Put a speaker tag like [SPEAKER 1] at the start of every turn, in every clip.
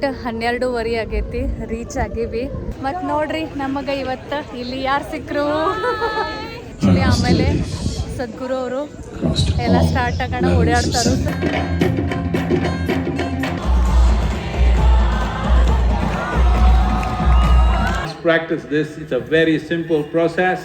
[SPEAKER 1] Correct ಹನ್ನೆರಡೂವರೆ ಆಗೈತಿ reach ಆಗಿವಿ. ಮತ್ತು ನೋಡ್ರಿ, ನಮಗೆ ಇವತ್ತು ಇಲ್ಲಿ ಯಾರು ಸಿಕ್ಕರು ಆಮೇಲೆ ಸದ್ಗುರು ಅವರು. ಎಲ್ಲ ಸ್ಟಾರ್ಟ್ ಆಗೋಣ, ಓಡಾಡ್ತಾರು.
[SPEAKER 2] Practice this. It's a very simple process.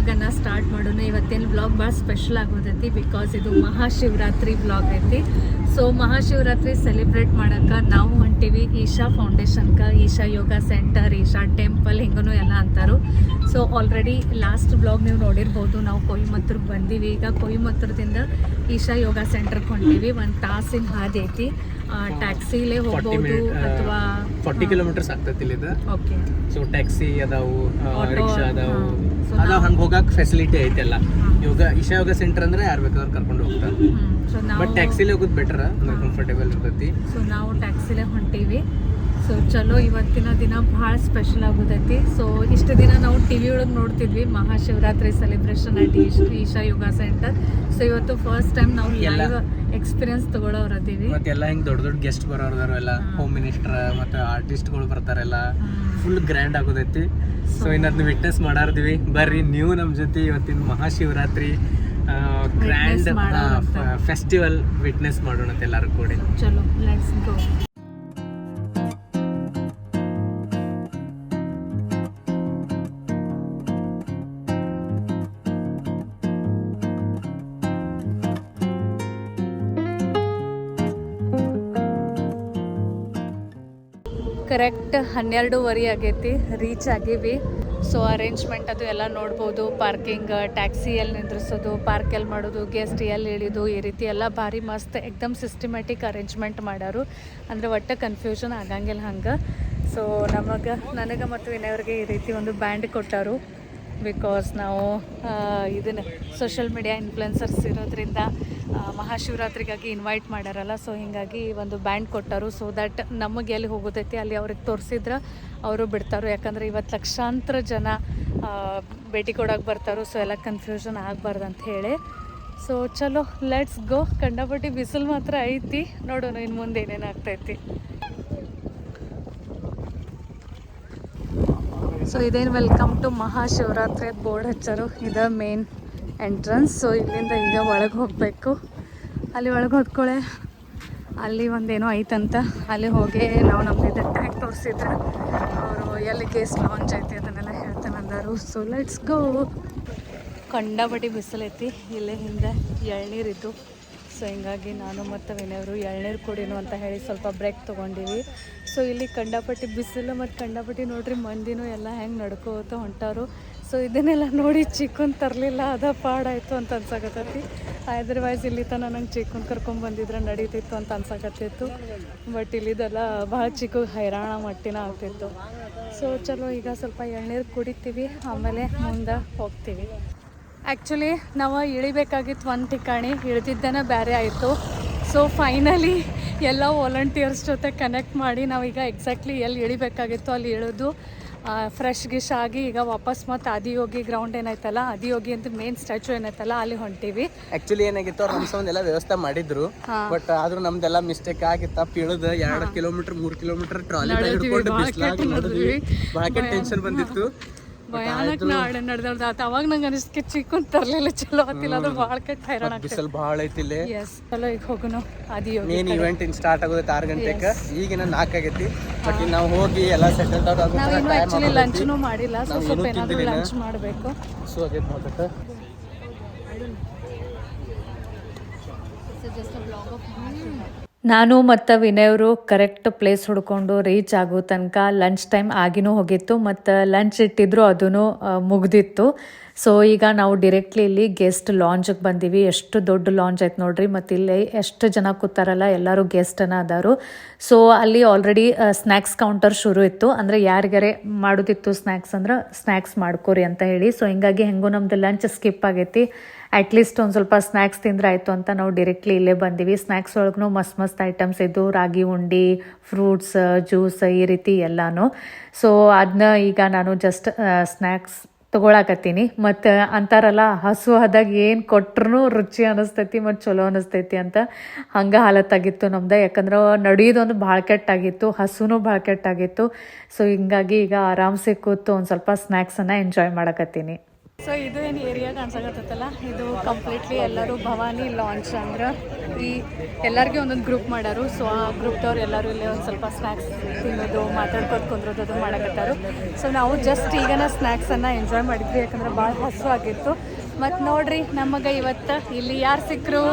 [SPEAKER 1] ಬ್ಲಾಗನ್ನು ಸ್ಟಾರ್ಟ್ ಮಾಡೋಣ. ಇವತ್ತಿನ ಬ್ಲಾಗ್ ಭಾಳ ಸ್ಪೆಷಲ್ ಆಗೋದೈತಿ ಬಿಕಾಸ್ ಇದು ಮಹಾಶಿವರಾತ್ರಿ ಬ್ಲಾಗ್ ಐತಿ. ಸೊ ಮಹಾಶಿವರಾತ್ರಿ ಸೆಲೆಬ್ರೇಟ್ ಮಾಡೋಕೆ ನಾವು ಹೊಂಟೀವಿ ಈಶಾ ಫೌಂಡೇಶನ್ಗೆ ಈಶಾ ಯೋಗ ಸೆಂಟರ್ ಈಶಾ ಟೆಂಪಲ್ ಹಿಂಗೂ ಎಲ್ಲ ಅಂತಾರು. ಸೊ ಆಲ್ರೆಡಿ ಲಾಸ್ಟ್ ಬ್ಲಾಗ್ ನೀವು ನೋಡಿರ್ಬೋದು. ನಾವು ಕೊಯಿಮತ್ತೂರ್ಗೆ ಬಂದೀವಿ. ಈಗ ಕೊಯಿಮತ್ತೂರದಿಂದ ಈಶಾ ಯೋಗ ಸೆಂಟರ್ಗೆ ಹೊಂಟೀವಿ. ಒಂದು ತಾಸಿನ ಹಾದಿ ಐತಿ. ಟ್ಯಾಕ್ಸಿಲೇ ಹೋಗ್ಬೋದು ಅಥವಾ
[SPEAKER 3] ಫಾರ್ಟಿ ಕಿಲೋಮೀಟರ್ಸ್ ಆಗ್ತೈತಿ ಇಲ್ಲಿದ.
[SPEAKER 1] ಓಕೆ
[SPEAKER 3] ಸೊ ಟ್ಯಾಕ್ಸಿ ಅದಾವು
[SPEAKER 1] ಆಟೋ
[SPEAKER 3] ರಿಕ್ಷಾ ಅದಾವ.
[SPEAKER 1] ನಾವು-
[SPEAKER 3] ಹಂಗೆ ಹೋಗಕ್ ಫೆಸಿಲಿಟಿ ಐತೆಲ್ಲ. ಯೋಗ ಇಶಾ ಯೋಗ ಸೆಂಟರ್ ಅಂದ್ರೆ ಯಾರು ಬೇಕಾದ್ರೂ ಕರ್ಕೊಂಡು ಹೋಗ್ತಾರೆ. ಬಟ್ ಟ್ಯಾಕ್ಸಿಲಿ ಹೋಗೋದು ಬೆಟರ್ ಅಂದ್ರೆ ಕಂಫರ್ಟೇಬಲ್ ಇರ್ತೈತಿ.
[SPEAKER 1] ಸೊ ನಾವು ಟ್ಯಾಕ್ಸಿಲೇ ಹೊಂಟೀವಿ. ಸೊ ಚಲೋ ಇವತ್ತಿನ ದಿನ ಭಾಳ ಸ್ಪೆಷಲ್ ಆಗೋದೈತಿ. ಸೊ ಇಷ್ಟು ದಿನ ನಾವು ಟಿ ವಿ ಒಳಗೆ ನೋಡ್ತಿದ್ವಿ Mahashivaratri celebration at Isha Yoga centre so ಇವತ್ತು ಫಸ್ಟ್ ಟೈಮ್ ನಾವು ಲೈವ್ ಎಕ್ಸ್ಪೀರಿಯನ್ಸ್ ತಗೊಳ್ಳೋರದೀವಿ
[SPEAKER 3] ಮತ್ತೆಲ್ಲ ಹಿಂಗ್ ದೊಡ್ಡ ದೊಡ್ಡ ಗೆಸ್ಟ್ ಬರೋರ್ದಾರು ಎಲ್ಲ ಹೋಮ್ ಮಿನಿಸ್ಟರ್ ಮತ್ತೆ ಆರ್ಟಿಸ್ಟ್ಗಳು ಬರ್ತಾರೆಲ್ಲ. ಫುಲ್ ಗ್ರ್ಯಾಂಡ್ ಆಗೋದೈತಿ. ಸೊ ಇನ್ನದನ್ನ ವಿಟ್ನೆಸ್ ಮಾಡಾರ್ದಿವಿ. ಬರ್ರಿ ನೀವು ನಮ್ಮ ಜೊತೆ ಇವತ್ತಿನ ಮಹಾಶಿವರಾತ್ರಿ ಗ್ರ್ಯಾಂಡ್. ಫೆಸ್ಟಿವಲ್ ವಿಟ್ನೆಸ್ ಮಾಡೋಣ ಎಲ್ಲರೂ ಕೂಡಿ.
[SPEAKER 1] ಚಲೋ ಲೆಟ್ಸ್ ಗೋ ಕರೆಕ್ಟ್ ಹನ್ನೆರಡೂವರೆ ಆಗೈತಿ ರೀಚ್ ಆಗೀವಿ. ಸೊ ಅರೇಂಜ್ಮೆಂಟ್ ಅದು ಎಲ್ಲ ನೋಡ್ಬೋದು. ಪಾರ್ಕಿಂಗ್ ಟ್ಯಾಕ್ಸಿ ಎಲ್ಲಿ ನಿಂದ್ರಿಸೋದು ಪಾರ್ಕ್ ಎಲ್ಲಿ ಮಾಡೋದು ಗೆಸ್ಟ್ ಎಲ್ಲಿ ಇಳಿದು, ಈ ರೀತಿ ಎಲ್ಲ ಭಾರಿ ಮಸ್ತ್, ಎಕ್ದಮ್ ಸಿಸ್ಟಮ್ಯಾಟಿಕ್ ಅರೇಂಜ್ಮೆಂಟ್ ಮಾಡ್ಯಾರು ಅಂದರೆ ಒಟ್ಟು ಕನ್ಫ್ಯೂಷನ್ ಆಗಂಗಿಲ್ಲ ಹಂಗೆ. ಸೊ ನಮಗೆ, ನನಗೆ ಮತ್ತು ವಿನಯವ್ರಿಗೆ ಈ ರೀತಿ ಒಂದು ಬ್ಯಾಂಡ್ ಕೊಟ್ಟರು. ಬಿಕಾಸ್ ನಾವು ಇದನ್ನು ಸೋಷಿಯಲ್ ಮೀಡಿಯಾ ಇನ್ಫ್ಲುಯೆನ್ಸರ್ಸ್ ಇರೋದ್ರಿಂದ ಮಹಾಶಿವರಾತ್ರಿಗಾಗಿ ಇನ್ವೈಟ್ ಮಾಡ್ಯಾರಲ್ಲ ಸೊ ಹೀಗಾಗಿ ಒಂದು ಬ್ಯಾಂಡ್ ಕೊಟ್ಟರು ಸೊ ದಟ್ ನಮಗೆ ಎಲ್ಲಿ ಹೋಗೋದೈತಿ ಅಲ್ಲಿ ಅವ್ರಿಗೆ ತೋರಿಸಿದ್ರೆ ಅವರು ಬಿಡ್ತಾರೆ. ಯಾಕಂದರೆ ಇವತ್ತು ಲಕ್ಷಾಂತರ ಜನ ಭೇಟಿ ಕೊಡೋಕೆ ಬರ್ತಾರೋ ಸೊ ಎಲ್ಲ ಕನ್ಫ್ಯೂಷನ್ ಆಗಬಾರ್ದು ಅಂತ ಹೇಳಿ. ಸೊ ಚಲೋ ಲೆಟ್ಸ್ ಗೋ ಕಂಡಪಟ್ಟಿ ಬಿಸಿಲು ಮಾತ್ರ ಐತಿ. ನೋಡೋಣ ಇನ್ನು ಮುಂದೆ ಏನೇನು ಆಗ್ತೈತಿ ಸೊ ಇದೇನು ವೆಲ್ಕಮ್ ಟು ಮಹಾಶಿವರಾತ್ರಿ ಬೋರ್ಡ್ ಹಚ್ಚಾರು. ಇದ ಮೇನ್ ಎಂಟ್ರನ್ಸ್ ಸೊ ಇಲ್ಲಿಂದ ಈಗ ಒಳಗೆ ಹೋಗಬೇಕು. ಅಲ್ಲಿ ಒಳಗೆ ಹೋದ್ಕೊಳ್ಳೆ ಅಲ್ಲಿ ಒಂದೇನೋ ಐತಂತ. ಅಲ್ಲಿ ಹೋಗಿ ನಾವು ನಮ್ಮದು ಟ್ಯಾಗ್ ತೋರಿಸಿದ್ರೆ, ಅವರು ಎಲ್ಲಿ ಕೇಸ್ ಲಾಂಚ್ ಐತಿ ಅದನ್ನೆಲ್ಲ ಹೇಳ್ತಾನೆ ಅಂದರು. ಸೊ ಲೆಟ್ಸ್ ಗೋ ಕಂಡಾಪಟ್ಟಿ ಬಿಸಿಲೈತಿ. ಇಲ್ಲೇ ಹಿಂದೆ ಎಳ್ನೀರಿದ್ದು. ಸೊ ಹಿಂಗಾಗಿ ನಾನು ಮತ್ತು ವಿನಯವರು ಎಳ್ನೀರು ಕುಡಿನು ಅಂತ ಹೇಳಿ ಸ್ವಲ್ಪ ಬ್ರೇಕ್ ತೊಗೊಂಡಿವಿ. ಸೊ ಇಲ್ಲಿ ಕಂಡಪಟ್ಟಿ ಬಿಸಿಲು ಮತ್ತು ಕಂಡಪಟ್ಟಿ ನೋಡ್ರಿ ಮಂದಿನೂ ಎಲ್ಲ ಹೆಂಗೆ ನಡ್ಕೋತ ಹೊಂಟಾರು. ಸೊ ಇದನ್ನೆಲ್ಲ ನೋಡಿ ಚಿಕ್ಕನ್ ತರಲಿಲ್ಲ, ಅದ ಪಾಡಾಯಿತು ಅಂತ ಅನ್ಸಕತ್ತೈತಿ. ಅದರ್ವೈಸ್ ಇಲ್ಲಿ ತನಕ ನಂಗೆ ಚಿಕ್ಕನ್ ಕರ್ಕೊಂಡ್ ಬಂದಿದ್ರೆ ನಡೀತಿತ್ತು ಅಂತ ಅನ್ಸಕತ್ತಿತ್ತು ಬಟ್ ಇಲ್ಲಿದೆಲ್ಲ ಭಾಳ ಚಿಕ್ಕ ಹೈರಾಣ ಮಟ್ಟಿನ ಆಗ್ತಿತ್ತು. ಸೊ ಚಲೋ, ಈಗ ಸ್ವಲ್ಪ ಎಳ್ನೀರು ಕುಡಿತೀವಿ, ಆಮೇಲೆ ಮುಂದೆ ಹೋಗ್ತೀವಿ. ಆ್ಯಕ್ಚುಲಿ ನಾವು ಇಳಿಬೇಕಾಗಿತ್ತು ಒಂದು ಠಿಕಾಣಿ ಇಳಿದಿದ್ದೇನೆ ಬೇರೆ ಆಯಿತು. ಸೊ ಫೈನಲಿ ಎಲ್ಲ ವಾಲಂಟಿಯರ್ಸ್ ಜೊತೆ ಕನೆಕ್ಟ್ ಮಾಡಿ ನಾವೀಗ ಎಕ್ಸಾಕ್ಟ್ಲಿ ಎಲ್ಲಿ ಇಳಿಬೇಕಾಗಿತ್ತು ಅಲ್ಲಿ ಇಳಿದು. ಫ್ರೆಶ್ ಗಿಶ್ ಆಗಿ ಈಗ ವಾಪಸ್ ಮತ್ತೆ ಆದಿಯೋಗಿ ಗ್ರೌಂಡ್ ಏನೈತಲ್ಲ ಆದಿಯೋಗಿ ಅಂತ ಮೇನ್ ಸ್ಟ್ಯಾಚು ಏನೈತಲ್ಲ ಅಲ್ಲಿ ಹೊಂಟಿವಿ.
[SPEAKER 3] ಆಕ್ಚುಲಿ ಏನಾಗಿತ್ತು ಅವ್ರು ನಮ್ಮ ಎಲ್ಲ ವ್ಯವಸ್ಥೆ ಮಾಡಿದ್ರು. ಬಟ್ ಆದ್ರೂ ನಮ್ದೆಲ್ಲ ಮಿಸ್ಟೇಕ್ ಆಗಿತ್ತ ಇಳಿದು ಎರಡು ಕಿಲೋಮೀಟರ್ ಮೂರು ಕಿಲೋಮೀಟರ್ ಟ್ರಾಲಿ ಟೆನ್ಷನ್ ಬಂದಿತ್ತು.
[SPEAKER 1] ಭಯಾನಕ್ ನಾಳೆ ನಡೆದಾಡ್ದ ಅವಾಗ ನಂಗೆ ಅನಿಸ್ಕೆ ಚಿಕ್ಕನ್ ತರಲಿಲ್ಲ ಚಲೋ ಆತಿಲ್ಲ ಅದು ಭಾಳ ಕೆಟ್ಟ ಹೈರಾಣ
[SPEAKER 3] ಬಿಸಿಲು ಭಾಳ ಐತಿ ಇಲ್ಲಿ.
[SPEAKER 1] ಎಸ್ ಚಲೋ ಈಗ ಹೋಗೋಣ Adiyogi
[SPEAKER 3] main event in start ಆಗೋದೈತೆ ಆರು ಗಂಟೆಗೆ ಈಗಿನ ನಾಲ್ಕು ಆಗೈತಿ. ಬಟ್ ನಾವು ಹೋಗಿ ಎಲ್ಲ ಸೆಟಲ್ ಆಗೋದು ಆಗೋ
[SPEAKER 1] ನಾವಿನ್ನೂ ಆ್ಯಕ್ಚುಲಿ ಲಂಚ್ನೂ ಮಾಡಿಲ್ಲ ಸೊ
[SPEAKER 3] ನಾವ್
[SPEAKER 1] ಸ್ವಲ್ಪ ಏನಾದರೂ ಲಂಚ್ ಮಾಡಬೇಕು.
[SPEAKER 3] ಸೊ ಆಗೈತೆ ನೋಡ್ಬೇಕು
[SPEAKER 1] ನಾನು ಮತ್ತು ವಿನಯವರು ಕರೆಕ್ಟ್ ಪ್ಲೇಸ್ ಹುಡ್ಕೊಂಡು ರೀಚ್ ಆಗೋ ತನಕ ಲಂಚ್ ಟೈಮ್ ಆಗಿನೂ ಹೋಗಿತ್ತು ಮತ್ತು ಲಂಚ್ ಇಟ್ಟಿದ್ರು ಅದೂ ಮುಗ್ದಿತ್ತು. ಸೊ ಈಗ ನಾವು ಡೈರೆಕ್ಟ್ಲಿ ಇಲ್ಲಿ ಗೆಸ್ಟ್ ಲಾಂಜಿಗೆ ಬಂದೀವಿ. ಎಷ್ಟು ದೊಡ್ಡ ಲಾಂಜ್ ಆಯ್ತು ನೋಡ್ರಿ. ಮತ್ತು ಇಲ್ಲಿ ಎಷ್ಟು ಜನ ಕೂತಾರಲ್ಲ, ಎಲ್ಲರೂ ಗೆಸ್ಟನ್ನ ಅದಾರು ಸೊ ಅಲ್ಲಿ ಆಲ್ರೆಡಿ ಸ್ನ್ಯಾಕ್ಸ್ ಕೌಂಟರ್ ಶುರು ಇತ್ತು. ಅಂದರೆ ಯಾರಿಗಾರೆ ಮಾಡೋದಿತ್ತು ಸ್ನ್ಯಾಕ್ಸ್ ಅಂದ್ರೆ ಸ್ನ್ಯಾಕ್ಸ್ ಮಾಡ್ಕೋರಿ ಅಂತ ಹೇಳಿ. ಸೊ ಹಿಂಗಾಗಿ ಹೆಂಗೂ ನಮ್ದು ಲಂಚ್ ಸ್ಕಿಪ್ ಆಗೈತಿ. ಅಟ್ಲೀಸ್ಟ್ ಒಂದು ಸ್ವಲ್ಪ ಸ್ನ್ಯಾಕ್ಸ್ ತಿಂದ್ರೆ ಆಯಿತು ಅಂತ ನಾವು ಡೈರೆಕ್ಟ್ಲಿ ಇಲ್ಲೇ ಬಂದೀವಿ. ಸ್ನ್ಯಾಕ್ಸ್ ಒಳಗೂ ಮಸ್ತ್ ಮಸ್ತ್ ಐಟಮ್ಸ್ ಇದ್ದು ರಾಗಿ, ಉಂಡಿ ಫ್ರೂಟ್ಸ್ ಜ್ಯೂಸ್ ಈ ರೀತಿ ಎಲ್ಲಾನು. ಸೊ ಅದನ್ನ ಈಗ ನಾನು ಜಸ್ಟ್ ಸ್ನ್ಯಾಕ್ಸ್ ತೊಗೊಳಕತ್ತೀನಿ. ಮತ್ತು ಅಂತಾರಲ್ಲ, ಹಸು ಆದಾಗ ಏನು ಕೊಟ್ರೂ ರುಚಿ ಅನಿಸ್ತೈತಿ ಮತ್ತು ಚಲೋ ಅನಿಸ್ತೈತಿ ಅಂತ ಹಂಗೆ ಹಾಲತ್ತಾಗಿತ್ತು ನಮ್ದು. ಯಾಕಂದ್ರೆ ನಡೆಯೋದೊಂದು ಭಾಳ ಕೆಟ್ಟಾಗಿತ್ತು, ಹಸುನೂ ಭಾಳ ಕೆಟ್ಟಾಗಿತ್ತು. ಸೊ ಹಿಂಗಾಗಿ ಈಗ ಆರಾಮ್ಸೆ ಕೂತು ಒಂದು ಸ್ವಲ್ಪ ಸ್ನ್ಯಾಕ್ಸನ್ನು ಎಂಜಾಯ್ ಮಾಡಕತ್ತೀನಿ. ಸೊ ಇದು ಏನು ಏರಿಯಾ ಕಾಣಿಸಕತ್ತಲ್ಲ ಇದು ಕಂಪ್ಲೀಟ್ಲಿ ಎಲ್ಲರೂ ಭವಾನಿ ಲಾಂಚ್ ಅಂದ್ರೆ ಈ ಎಲ್ಲರಿಗೆ ಒಂದೊಂದು ಗ್ರೂಪ್ ಮಾಡ್ಯಾರು ಸೊ ಆ ಗ್ರೂಪ್ದವ್ರು ಎಲ್ಲರೂ ಇಲ್ಲಿ ಒಂದು ಸ್ವಲ್ಪ ಸ್ನ್ಯಾಕ್ಸ್ ತಿನ್ನೋದು, ಮಾತಾಡ್ಕೊಂಡು ಕುಂದ್ರೋದು ಅದು ಮಾಡಕತ್ತಾರು. ಸೊ ನಾವು ಜಸ್ಟ್ ಈಗನ ಸ್ನ್ಯಾಕ್ಸನ್ನು ಎಂಜಾಯ್ ಮಾಡಿದ್ವಿ, ಯಾಕಂದ್ರೆ ಭಾಳ ಹಸು ಆಗಿತ್ತು. ಮತ್ತು ನೋಡ್ರಿ, ನಮಗೆ ಇವತ್ತು ಇಲ್ಲಿ ಯಾರು ಸಿಕ್ಕರು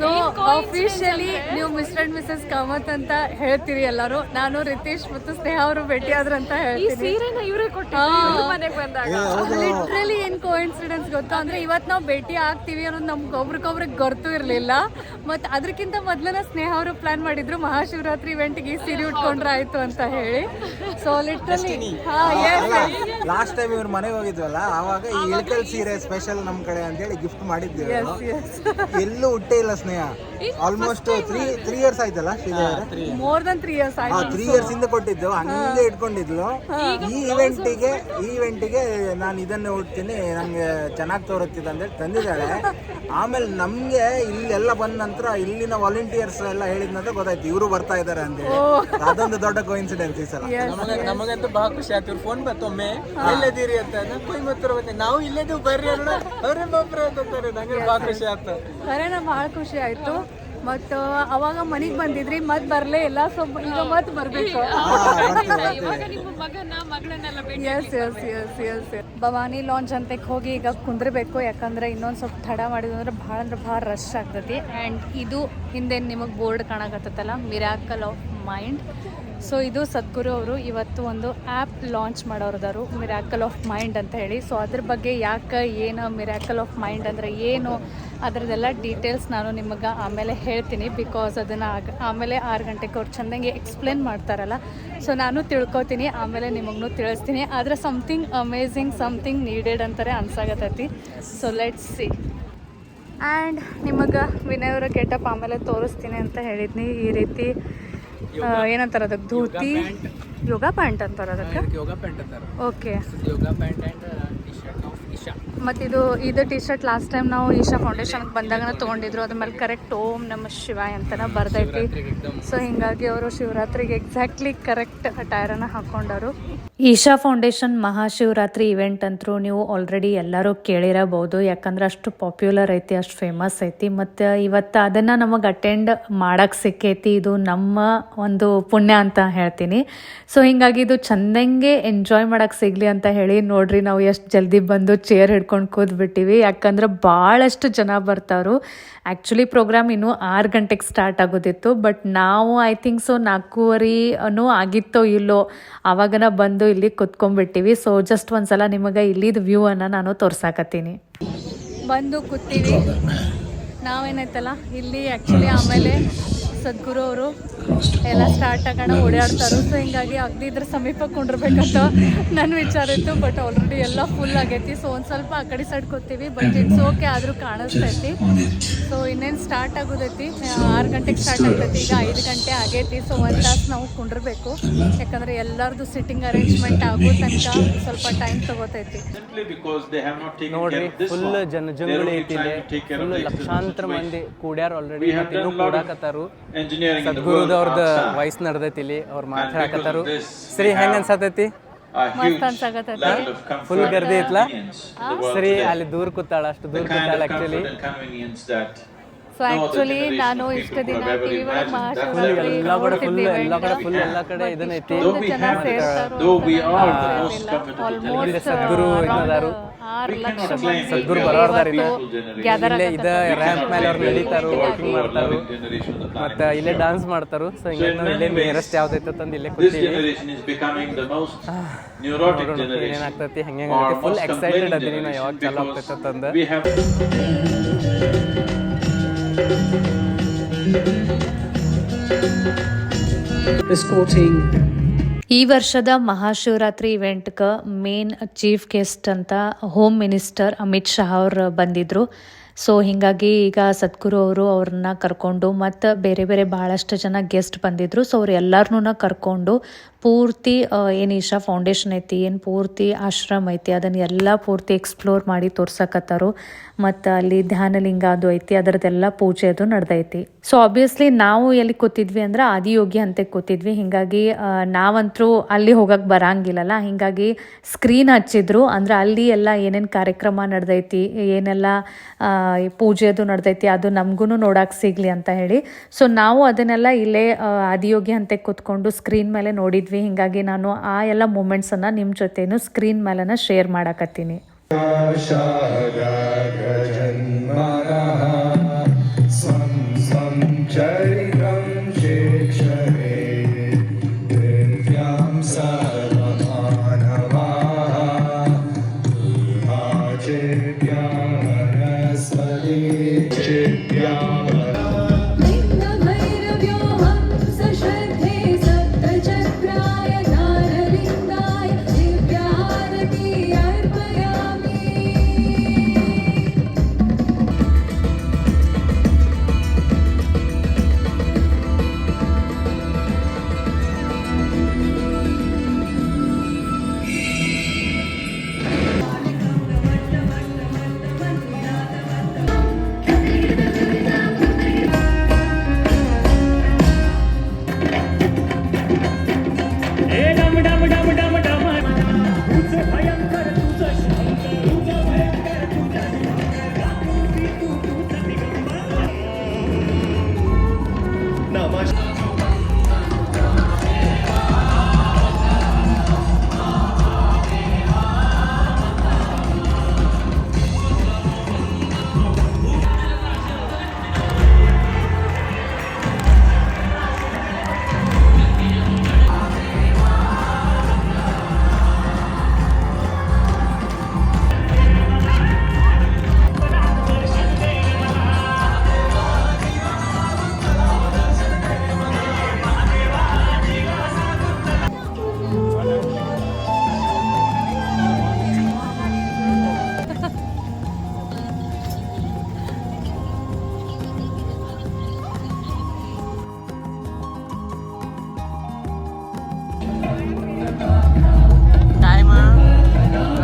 [SPEAKER 1] ಸೊ ಅಫಿಷಿಯಲಿ ನೀವು ಮಿಸ್ಟರ್ ಅಂಡ್ ಮಿಸಸ್ ಕಾಮತ್ ಅಂತ ಹೇಳ್ತೀರಿ ಎಲ್ಲರೂ. ನಾನು ರಿತೇಶ್ ಮತ್ತು ಸ್ನೇಹ ಅವರು ಭೇಟಿ ಆದ್ರ ಅಂತ ಹೇಳ್ತೀನಿ. ಲಿಟ್ರಲಿ ಏನ್ ಕೋಇನ್ಸಿಡೆನ್ಸ್ ಗೊತ್ತಾ? ಅಂದ್ರೆ ಇವತ್ತು ನಾವು ಭೇಟಿ ಆಗ್ತೀವಿ ಅನ್ನೋದು ನಮ್ಗೆ ಒಬ್ರಿಗೊಬ್ರಿಗೆ ಗೊತ್ತು ಇರಲಿಲ್ಲ. ಮತ್ತು ಅದಕ್ಕಿಂತ ಮೊದಲನ ಸ್ನೇಹ ಅವರು ಪ್ಲಾನ್ ಮಾಡಿದ್ರು ಮಹಾಶಿವರಾತ್ರಿ ಇವೆಂಟ್ಗೆ ಗೆ ಸೀರೆ ಉಟ್ಕೊಂಡ್ರೆ ಆಯ್ತು ಅಂತ ಹೇಳಿ. ಸೊ ಲಿಟ್ರಲಿ ಹಾ
[SPEAKER 4] ಲಾಸ್ಟ್ ಟೈಮ್ ಇವ್ರ ಮನೆಗೆ ಹೋಗಿದ್ವಲ್ಲ ಆವಾಗ ಈ ಇಳಕಲ್ ಸೀರೆ ಸ್ಪೆಷಲ್ ನಮ್ ಕಡೆ ಅಂತ ಹೇಳಿ ಗಿಫ್ಟ್ ಮಾಡಿದ್ವಿ ನಾವು. ಎಲ್ಲೂ ಹುಟ್ಟೇ ಇಲ್ಲ Sneha almost three three years ಆಯ್ತಲ್ಲ Sridevi
[SPEAKER 1] more than three years ಆಯ್ತು.
[SPEAKER 4] ತ್ರೀ ಇಯರ್ಸ್ ಇಂದ ಕೊಟ್ಟಿದ್ದು ಹಂಗೆ ಇಟ್ಕೊಂಡಿದ್ಲು. ಈ ಇವೆಂಟಿಗೆ ಈ ಇವೆಂಟಿಗೆ ನಾನು ಇದನ್ನೇ ಉಡ್ತೀನಿ ನಮ್ಗೆ ಚೆನ್ನಾಗಿ ತೋರುತ್ತಿದೆ ಅಂದ್ರೆ ತಂದಿದ್ದಾಳೆ. ಆಮೇಲೆ ನಮ್ಗೆ ಇಲ್ಲೆಲ್ಲ ಬಂದ ನಂತರ ಇಲ್ಲಿನ ವಾಲಂಟಿಯರ್ಸ್ ಎಲ್ಲ ಹೇಳಿದ ನಂತರ ಗೊತ್ತಾಯ್ತು ಇವರು ಬರ್ತಾ ಇದಾರೆ ಅಂತ ಅದೊಂದು ದೊಡ್ಡ ಕೋಇನ್ಸಿಡೆನ್ಸ್ ಈ ಸಲ
[SPEAKER 3] ನಮಗ ನಮಗಂತೂ ಬಹಳ ಖುಷಿ ಆಯ್ತು ಇವ್ರು ಫೋನ್ ಬತ್ತೊಮ್ಮೆ ಎಲ್ಲದಿರಿ ಅಂತ? ಕೊಯಮತ್ತೂರು ಬಂದೆ ನಾವು ಇಲ್ಲೇದು ಬರ್ರಿ ಅಲ್ಲ ಅವ್ರೇ ಬಾಬ್ರ ಅಂತಾರೆ. ನಂಗೆ ಬಹಳ ಖುಷಿ ಆಯ್ತು
[SPEAKER 1] ಖರೇನ ಬಹಳ ಖುಷಿ ಆಯ್ತು. ಮತ್ತು ಅವಾಗ ಮನೆಗೆ ಬಂದಿದ್ರಿ ಮತ್ತೆ ಬರಲೇ ಇಲ್ಲ ಸೊ ಈಗ ಮತ್ತೆ ಬರಬೇಕು. Yes yes yes yes Bhavani launch ಅಂತಕ್ಕೆ ಹೋಗಿ ಈಗ ಕುಂದ್ರಬೇಕು ಯಾಕಂದ್ರೆ ಇನ್ನೊಂದು ಸ್ವಲ್ಪ ತಡ ಮಾಡಿದ್ವಿ ಅಂದ್ರೆ ಭಾಳ ಅಂದ್ರೆ ಭಾಳ ರಶ್ ಆಗ್ತೈತಿ. ಆ್ಯಂಡ್ ಇದು ಹಿಂದೆ ನಿಮಗೆ ಬೋರ್ಡ್ ಕಾಣಕತ್ತಲ್ಲ ಮಿರಾಕಲ್ ಆಫ್ ಮೈಂಡ್ ಸೊ ಇದು ಸದ್ಗುರು ಅವರು ಇವತ್ತು ಒಂದು ಆ್ಯಪ್ ಲಾಂಚ್ ಮಾಡೋರದಾರು ಮಿರಾಕಲ್ ಆಫ್ ಮೈಂಡ್ ಅಂತ ಹೇಳಿ. ಸೊ ಅದ್ರ ಬಗ್ಗೆ ಯಾಕೆ, ಏನು ಮಿರಾಕಲ್ ಆಫ್ ಮೈಂಡ್ ಅಂದರೆ ಏನು ಅದರದೆಲ್ಲ ಡೀಟೇಲ್ಸ್ ನಾನು ನಿಮಗೆ ಆಮೇಲೆ ಹೇಳ್ತೀನಿ. ಬಿಕಾಸ್ ಅದನ್ನು ಆಗ, ಆಮೇಲೆ ಆರು ಗಂಟೆಗೆ ಅವ್ರು ಚೆಂದಂಗೆ ಎಕ್ಸ್ಪ್ಲೇನ್ ಮಾಡ್ತಾರಲ್ಲ. ಸೊ ನಾನು ತಿಳ್ಕೊತೀನಿ, ಆಮೇಲೆ ನಿಮಗೂ ತಿಳಿಸ್ತೀನಿ. ಆದರೆ ಸಮಥಿಂಗ್ ಅಮೇಝಿಂಗ್ ಸಮಥಿಂಗ್ ನೀಡೆಡ್ ಅಂತಾರೆ ಅನ್ಸಾಗತ್ತೈತಿ ಸೊ ಲೆಟ್ಸ್ ಸಿ ಆ್ಯಂಡ್ ನಿಮಗೆ ವಿನಯ್ ಅವರ ಗೆಟಪ್ ಆಮೇಲೆ ತೋರಿಸ್ತೀನಿ ಅಂತ ಹೇಳಿದ್ನಿ. ಈ ರೀತಿ ಏನಂತಾರೆ ಅದಕ್ಕೆ? ಧೋತಿ? ಯೋಗ ಪ್ಯಾಂಟ್ ಅಂತಾರೆ ಅದಕ್ಕೆ?
[SPEAKER 3] ಯೋಗ ಪ್ಯಾಂಟ್ ಅಂತಾರೆ.
[SPEAKER 1] ಓಕೆ.
[SPEAKER 3] ಯೋಗ ಪ್ಯಾಂಟ್ ಅಂಡ್
[SPEAKER 1] ಮತ್ತು ಇದು ಇದು ಟಿ ಶರ್ಟ್ ಲಾಸ್ಟ್ ಟೈಮ್ ನಾವು ಈಶಾ ಫೌಂಡೇಶನ್ಗೆ ಬಂದಾಗ ತೊಗೊಂಡಿದ್ರು. ಅದ್ರ ಮೇಲೆ ಕರೆಕ್ಟ್ ಓಂ ನಮ ಶಿವಾಯ ಅಂತನ ಬರ್ದೈತಿ. ಸೊ ಹಿಂಗಾಗಿ ಅವರು ಶಿವರಾತ್ರಿಗೆ ಎಕ್ಸಾಕ್ಟ್ಲಿ ಕರೆಕ್ಟ್ ಅಟೈರನ್ನು ಹಾಕೊಂಡರು ಈಶಾ ಫೌಂಡೇಶನ್ ಮಹಾಶಿವರಾತ್ರಿ ಇವೆಂಟ್ ಅಂತೂ ನೀವು ಆಲ್ರೆಡಿ ಎಲ್ಲರೂ ಕೇಳಿರಬಹುದು. ಯಾಕಂದ್ರೆ ಅಷ್ಟು ಪಾಪ್ಯುಲರ್ ಐತಿ, ಅಷ್ಟು ಫೇಮಸ್ ಐತಿ. ಮತ್ತು ಇವತ್ತು ಅದನ್ನು ನಮಗೆ ಅಟೆಂಡ್ ಮಾಡಕ್ಕೆ ಸಿಕ್ಕೈತಿ. ಇದು ನಮ್ಮ ಒಂದು ಪುಣ್ಯ ಅಂತ ಹೇಳ್ತೀನಿ. ಸೊ ಹಿಂಗಾಗಿ ಇದು ಚಂದಂಗೆ ಎಂಜಾಯ್ ಮಾಡಕ್ಕೆ ಸಿಗಲಿ ಅಂತ ಹೇಳಿ ನೋಡ್ರಿ ನಾವು ಎಷ್ಟು ಜಲ್ದಿ ಬಂದು ಚೇರ್ ಹಿಡ್ಕೊಂಡು ಕೂತ್ಬಿಟ್ಟಿವಿ. ಯಾಕಂದ್ರೆ ಭಾಳಷ್ಟು ಜನ ಬರ್ತಾರು ಆ್ಯಕ್ಚುಲಿ ಪ್ರೋಗ್ರಾಮ್ ಇನ್ನೂ ಆರು ಗಂಟೆಗೆ ಸ್ಟಾರ್ಟ್ ಆಗೋದಿತ್ತು. ಬಟ್ ನಾವು ಐ ಥಿಂಕ್ ಸೊ ನಾಲ್ಕೂವರೆನೂ ಆಗಿತ್ತೋ ಇಲ್ಲೋ ಆವಾಗನ ಬಂದು ಇಲ್ಲಿ ಕುತ್ಕೊಂಡ್ಬಿಟ್ಟಿವಿ. ಸೊ ಜಸ್ಟ್ ಒಂದ್ಸಲ ನಿಮಗೆ ಇಲ್ಲಿದ್ದು ವ್ಯೂ ಅನ್ನು ನಾನು ತೋರ್ಸಾಕತ್ತೀನಿ. ಬಂದು ಕೂತೀವಿ. ನಾವೇನಾಯ್ತಲ್ಲ, ಇಲ್ಲಿ ಆ್ಯಕ್ಚುಲಿ ಆಮೇಲೆ ಸದ್ಗುರು ಅವರು ಎಲ್ಲ ಸ್ಟಾರ್ಟ್ ಆಗೋಣ ಓಡಾಡ್ತಾರೆ ಸೊ ಹಿಂಗಾಗಿ ಅಗ್ದಿ ಇದ್ರ ಸಮೀಪ ಕೊಂಡಿರ್ಬೇಕಂತ ನನ್ನ ವಿಚಾರ ಇತ್ತು ಬಟ್ ಆಲ್ರೆಡಿ ಎಲ್ಲ ಫುಲ್ ಆಗೈತಿ. ಸೊ ಒಂದು ಸ್ವಲ್ಪ ಆ ಕಡೆ ಸೈಡ್ ಕೂತೀವಿ ಬಟ್ ಇಟ್ಸ್ ಓಕೆ ಆದರೂ ಕಾಣಿಸ್ತೈತಿ ಸೊ ಇನ್ನೇನು ಸ್ಟಾರ್ಟ್ ಆಗೋದೈತಿ? ಆರು ಗಂಟೆಗೆ ಸ್ಟಾರ್ಟ್ ಆಗ್ತೈತಿ ಈಗ ಐದು ಗಂಟೆ ಆಗೈತಿ. ಸೊ ಒಂದು ತಾಸು ನಾವು ಕುಂಡಿರ್ಬೇಕು. ಯಾಕಂದ್ರೆ ಎಲ್ಲರದು ಸಿಟ್ಟಿಂಗ್ ಅರೇಂಜ್ಮೆಂಟ್ ಆಗೋ ತನಕ ಸ್ವಲ್ಪ ಟೈಮ್ ತಗೋತೈತಿ.
[SPEAKER 3] ನೋಡ್ರಿ ಫುಲ್ ಜನ ಜಂಗುಳಿ ಫುಲ್ ಲಕ್ಷಾಂತರ ಮಂದಿ ಕೂಡ್ಯಾರ ಆಲ್ರೆಡಿ ಇನ್ನೂ ಕೂಡಾಕತ್ತಾರು.
[SPEAKER 2] Engineering
[SPEAKER 3] ಇದು
[SPEAKER 2] ಅವ್ರದ
[SPEAKER 3] ವಾಯ್ಸ್ ನಡೆದೈತಿ ಇಲ್ಲಿ ಅವ್ರು ಮಾತಾಡಕತ್ತಾರ
[SPEAKER 2] ಶ್ರೀ
[SPEAKER 3] ಹೆಂಗ್ ಅನ್ಸತೈತಿ? ಫುಲ್ ಗರ್ದಿ ಐತ್ಲಾ
[SPEAKER 2] ಶ್ರೀ
[SPEAKER 3] ಅಲ್ಲಿ ದೂರ್ ಕೂತಾಳ ಅಷ್ಟು ದೂರ್ ಕೂತಾಳ ಆಕ್ಚುಲಿ
[SPEAKER 1] ಸೊ ಆಕ್ಚುಲಿ ನಾನು ಇಷ್ಟು ದಿನ
[SPEAKER 3] ಫುಲ್ ಎಲ್ಲ ಕಡೆ ಫುಲ್ ಎಕ್ಸೈಟೆಡ್ ಅದೀನಿ ನಾ
[SPEAKER 2] ಯಾವ ಚಾಲ್ತೈತಂದ
[SPEAKER 1] ಈ ವರ್ಷದ ಮಹಾಶಿವರಾತ್ರಿ ಇವೆಂಟ್ಗೆ ಮೇನ್ ಚೀಫ್ ಗೆಸ್ಟ್ ಅಂತ ಹೋಮ್ ಮಿನಿಸ್ಟರ್ ಅಮಿತ್ ಶಾ ಅವ್ರು ಬಂದಿದ್ರು. ಸೊ ಹೀಗಾಗಿ ಈಗ ಸದ್ಗುರು ಅವರು ಅವ್ರನ್ನ ಕರ್ಕೊಂಡು ಮತ್ತು ಬೇರೆ ಬೇರೆ ಭಾಳಷ್ಟು ಜನ ಗೆಸ್ಟ್ ಬಂದಿದ್ರು. ಸೊ ಅವ್ರು ಎಲ್ಲರನ್ನೂ ಕರ್ಕೊಂಡು ಪೂರ್ತಿ ಏನು ಈಶಾ ಫೌಂಡೇಶನ್ ಐತಿ, ಏನು ಪೂರ್ತಿ ಆಶ್ರಮ ಐತಿ, ಅದನ್ನು ಎಲ್ಲ ಪೂರ್ತಿ ಎಕ್ಸ್ಪ್ಲೋರ್ ಮಾಡಿ ತೋರ್ಸಕತ್ತಾರು. ಮತ್ತು ಅಲ್ಲಿ ಧ್ಯಾನಲಿಂಗ ಅದು ಐತಿ, ಅದರದ್ದೆಲ್ಲ ಪೂಜೆ ಅದು ನಡೆದೈತಿ. ಸೊ ಆಬ್ವಿಯಸ್ಲಿ ನಾವು ಎಲ್ಲಿ ಕೂತಿದ್ವಿ ಅಂದ್ರೆ ಆದಿಯೋಗಿ ಅಂತ ಕೂತಿದ್ವಿ. ಹಿಂಗಾಗಿ ನಾವಂತರೂ ಅಲ್ಲಿ ಹೋಗಕ್ಕೆ ಬರಂಗಿಲ್ಲಲ್ಲ, ಹಿಂಗಾಗಿ ಸ್ಕ್ರೀನ್ ಹಚ್ಚಿದ್ರು. ಅಂದ್ರೆ ಅಲ್ಲಿ ಎಲ್ಲ ಏನೇನು ಕಾರ್ಯಕ್ರಮ ನಡೆದೈತಿ, ಏನೆಲ್ಲ ಪೂಜೆ ಅದು ನಡೆದೈತಿ, ಅದು ನಮಗೂ ನೋಡಕ್ಕೆ ಸಿಗ್ಲಿ ಅಂತ ಹೇಳಿ. ಸೊ ನಾವು ಅದನ್ನೆಲ್ಲ ಇಲ್ಲೇ ಆದಿಯೋಗಿ ಅಂತ ಕೂತ್ಕೊಂಡು ಸ್ಕ್ರೀನ್ ಮೇಲೆ ನೋಡಿದ್ವಿ. ಹಿಂಗಾಗಿ ನಾನು ಆ ಎಲ್ಲ ಮೂಮೆಂಟ್ಸನ್ನು ನಿಮ್ಮ ಜೊತೆನೂ ಸ್ಕ್ರೀನ್ ಮೇಲೆನ ಶೇರ್ ಮಾಡಕತ್ತೀನಿ.
[SPEAKER 5] स्वं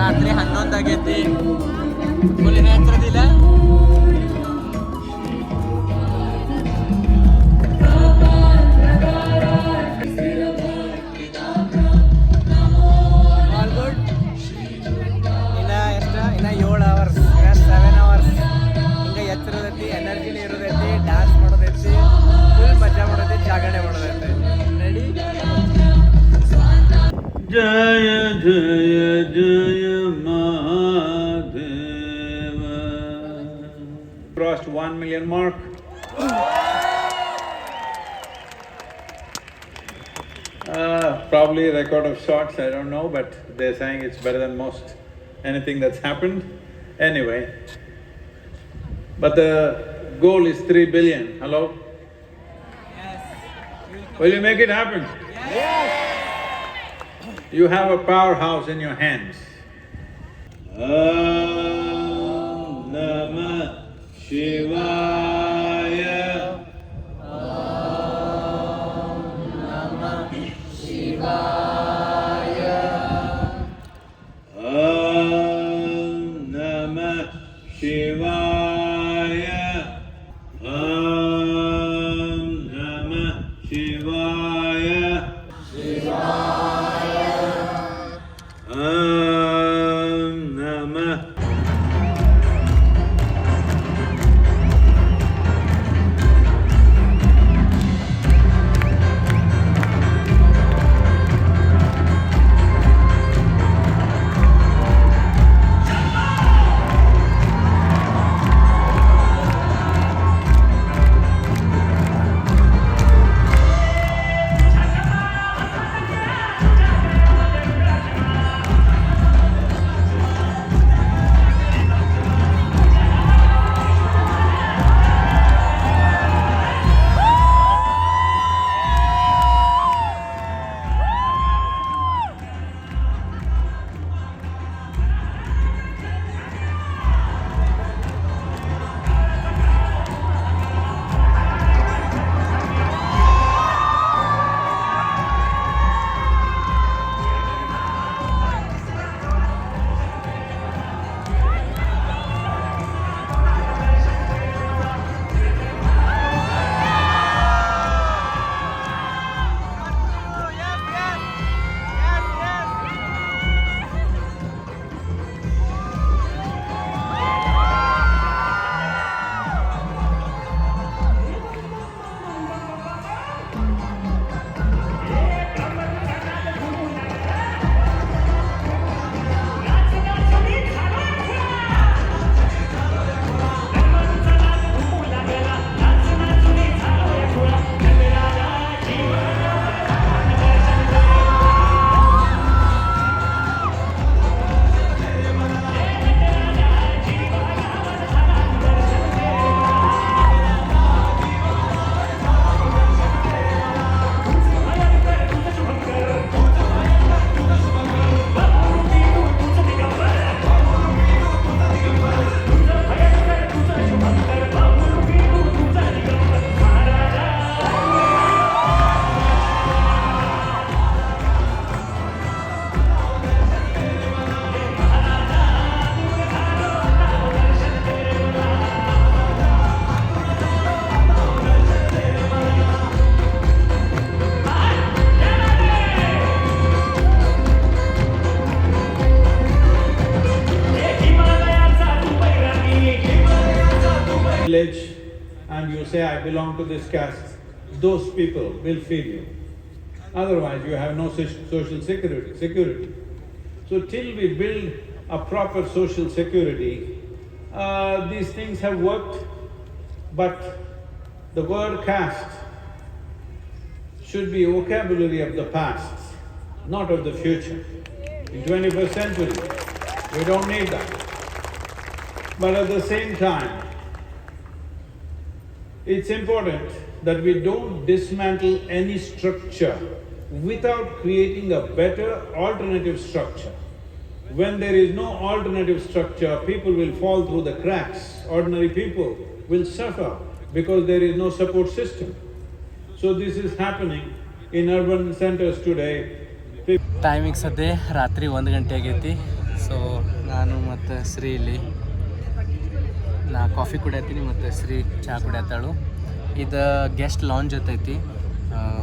[SPEAKER 3] ರಾತ್ರಿ ಹನ್ನೊಂದಾಗೈತಿ. ಫುಲ್ ಹತ್ರದಿಲ್ಲ?
[SPEAKER 2] Uh, probably record of sorts, I don't know, but they're saying it's better than most anything that's happened. Anyway. But the goal is three billion, hello? Yes. Will you make it happen? Yes. You have a powerhouse in your hands. Om Namah Shivaya. To this caste, those people will feed you. Otherwise, you have no social security, security. So till we build a proper social security, uh, these things have worked, but the word caste should be a vocabulary of the past, not of the future. In twenty-first century, we don't need that. But at the same time, it's important that we don't dismantle any structure without creating a better alternative structure. When there is no alternative structure, people will fall through the cracks. Ordinary people will suffer because there is no support system. So this is happening in urban centers today.
[SPEAKER 3] ಟೈಮಿಗೆ ಸದ್ಯ ರಾತ್ರಿ ಒಂದು ಗಂಟೆ ಆಗೈತಿ so ನಾನು ಮತ್ತು ಶ್ರೀ ಇಲ್ಲಿ ನಾ ಕಾಫಿ ಕುಡಿಯತ್ತೀನಿ ಮತ್ತು ಶ್ರೀ ಚಹಾ ಕುಡಿಯತ್ತಾಳು. ಇದು ಗೆಸ್ಟ್ ಲಾಂಜ್ ಜೊತೈತಿ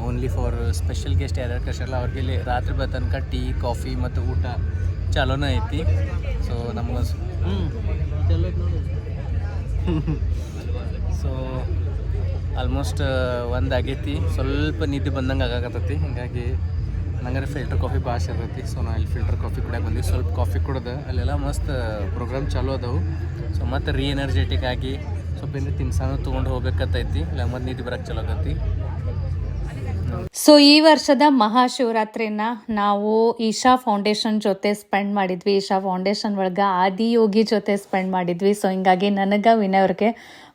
[SPEAKER 3] ಓನ್ಲಿ ಫಾರ್ ಸ್ಪೆಷಲ್ ಗೆಸ್ಟ್ ಯಾರ್ಯಾರು ಕರ್ಸಲ್ಲ ಅವ್ರಿಗೆ ಇಲ್ಲಿ ರಾತ್ರಿ ಬರೋ ತನಕ ಟೀ, ಕಾಫಿ ಮತ್ತು ಊಟ ಚಲೋನೇ ಐತಿ. ಸೊ ನಮ್ಗೆ ಹ್ಞೂ ಸೊ ಆಲ್ಮೋಸ್ಟ್ ಒಂದು ಆಗೈತಿ. ಸ್ವಲ್ಪ ನಿದ್ದೆ ಬಂದಂಗೆ ಆಗಾಕತ್ತೈತಿ. ಹೀಗಾಗಿ ನಂಗಾರೆ ಫಿಲ್ಟರ್ ಕಾಫಿ ಭಾಳ ಇರ್ತೈತಿ ಸೊ ನಾ ಇಲ್ಲಿ ಫಿಲ್ಟರ್ ಕಾಫಿ ಕುಡಿಯಕ್ಕೆ ಬಂದೀವಿ. ಸ್ವಲ್ಪ ಕಾಫಿ ಕುಡ್ದು. ಅಲ್ಲೆಲ್ಲ ಮಸ್ತ್ ಪ್ರೋಗ್ರಾಮ್ ಚಾಲೂ ಅದಾವು. ಸೊ ಮತ್ತೆ ರೀ ಎನರ್ಜೆಟಿಕ್ ಆಗಿ ಸ್ವಲ್ಪ ತಿನ್ಸಾನು ತೊಗೊಂಡು ಹೋಗ್ಬೇಕತ್ತೈತಿ ಇಲ್ಲ, ಮತ್ತೆ ನಿದ್ದೆ ಬರಕ್ಕೆ ಚಲೋ ಆಗತ್ತಿ
[SPEAKER 1] ಸೊ ಈ ವರ್ಷದ ಮಹಾಶಿವರಾತ್ರಿನ ನಾವು ಈಶಾ ಫೌಂಡೇಶನ್ ಜೊತೆ ಸ್ಪೆಂಡ್ ಮಾಡಿದ್ವಿ. ಈಶಾ ಫೌಂಡೇಶನ್ ಒಳಗೆ ಆದಿಯೋಗಿ ಜೊತೆ ಸ್ಪೆಂಡ್ ಮಾಡಿದ್ವಿ. ಸೊ ಹಿಂಗಾಗಿ ನನಗೆ ವಿನಯ್ ಅವ್ರಿಗೆ